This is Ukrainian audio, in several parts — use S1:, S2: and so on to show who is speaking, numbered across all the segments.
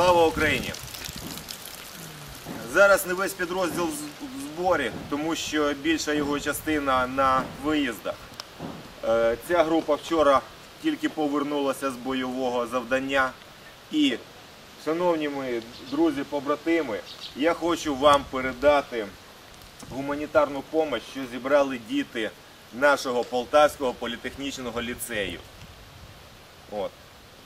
S1: Слава Україні! Зараз не весь підрозділ в зборі, тому що більша його частина на виїздах. Е, Ця група вчора тільки повернулася з бойового завдання. І, шановні мої друзі-побратими, я хочу вам передати гуманітарну допомогу, що зібрали діти нашого Полтавського політехнічного ліцею. От.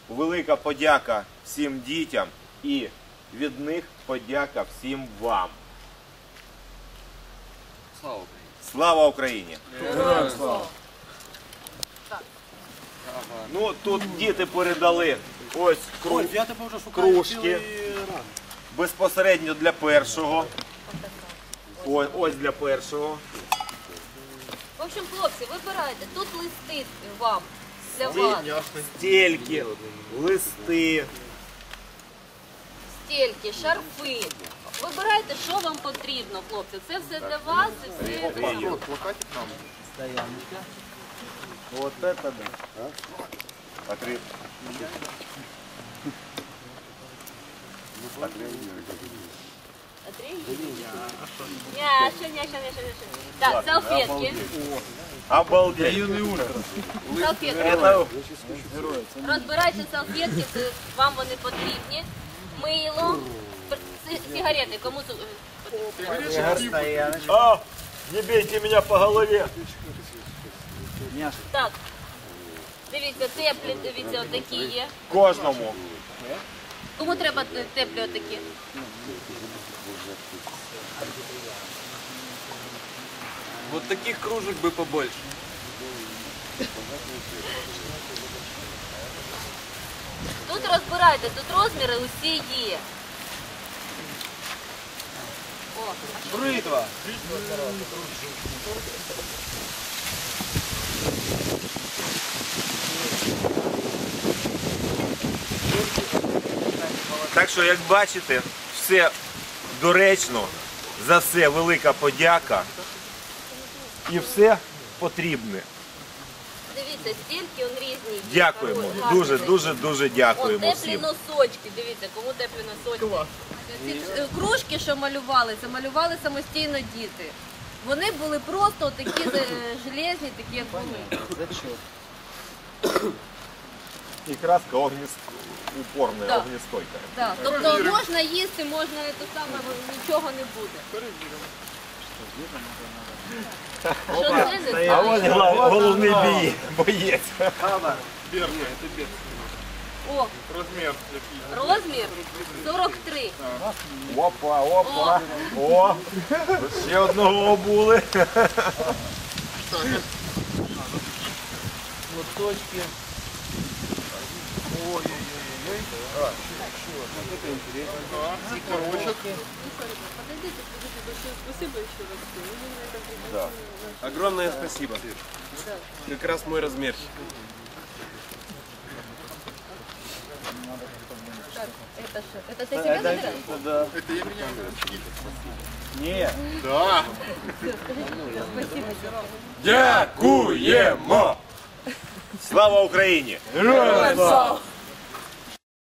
S1: Велика подяка всім дітям і від них подяка всім вам.
S2: Слава Україні!
S1: Слава Україні! Ну, тут діти передали ось кру- кружки. безпосередньо для першого. Ось, ось для першого.
S3: В общем, хлопці, вибирайте. Тут листи вам для вас.
S1: Стільки, листи.
S3: Стільки, шарфи. Вибирайте, що вам потрібно, хлопці. Це все для вас і все.
S1: Вот это да. Смотри.
S3: Няша, няша, няша, няша. Так, салфетки.
S1: Обалдеть.
S3: Салфетки. Розбирайте салфетки, це вам вони потрібні. Мило, Ц- сигарети, кому з- потрібно?
S1: А, не бейте меня по голове.
S3: Так. Дивіться, теплі, дивіться, отакі є.
S1: Кожному.
S3: Кому треба те- теплі отакі?
S2: Вот таких кружек бы побольше.
S3: Тут розбирайте, тут розміри усі є. О,
S4: Бритва.
S1: Так що, як бачите, все доречно, за все велика подяка. І все потрібне.
S3: Дивіться, стільки он різні.
S1: Дякуємо.
S3: Гарні,
S1: Дуже, дуже, дуже
S3: О,
S1: дякуємо
S3: теплі
S1: всім.
S3: носочки, дивіться, кому теплі носочки. Ці е, кружки, що малювали, це малювали самостійно діти. Вони були просто такі е, железні, такі як були.
S1: І краска упорна,
S3: Да. Так, тобто можна їсти, можна те саме, нічого не буде. Що це не
S1: А ось
S3: знаю.
S1: гла- головний бій, боєць.
S3: О, розмір 43.
S1: Опа, опа. О, ще одного обули.
S4: Лоточки.
S2: Огромное спасибо. Как раз мой размер.
S3: Так, это что? Это ты себя забираешь?
S4: Да. Это я меня Ні.
S3: Спасибо тебе.
S1: Дякуємо! Слава Україні!
S3: Слава!